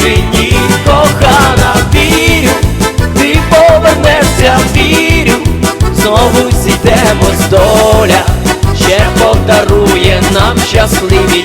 чужині, кохана, вірю, ти повернешся, вірю, знову зійдемось доля, ще подарує нам щасливі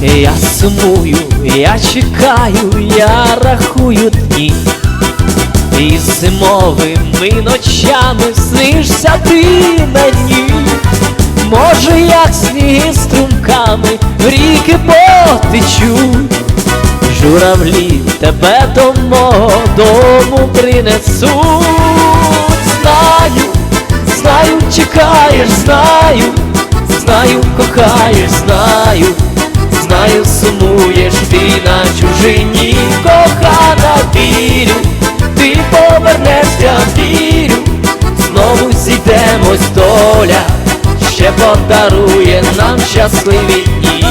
Я сумую, я чекаю, я рахую дні. І зимовими ночами снишся ти мені, може, як сніги струмками в ріки потечуть, журавлі тебе до мого дому принесуть. Подарує нам щасливі дні.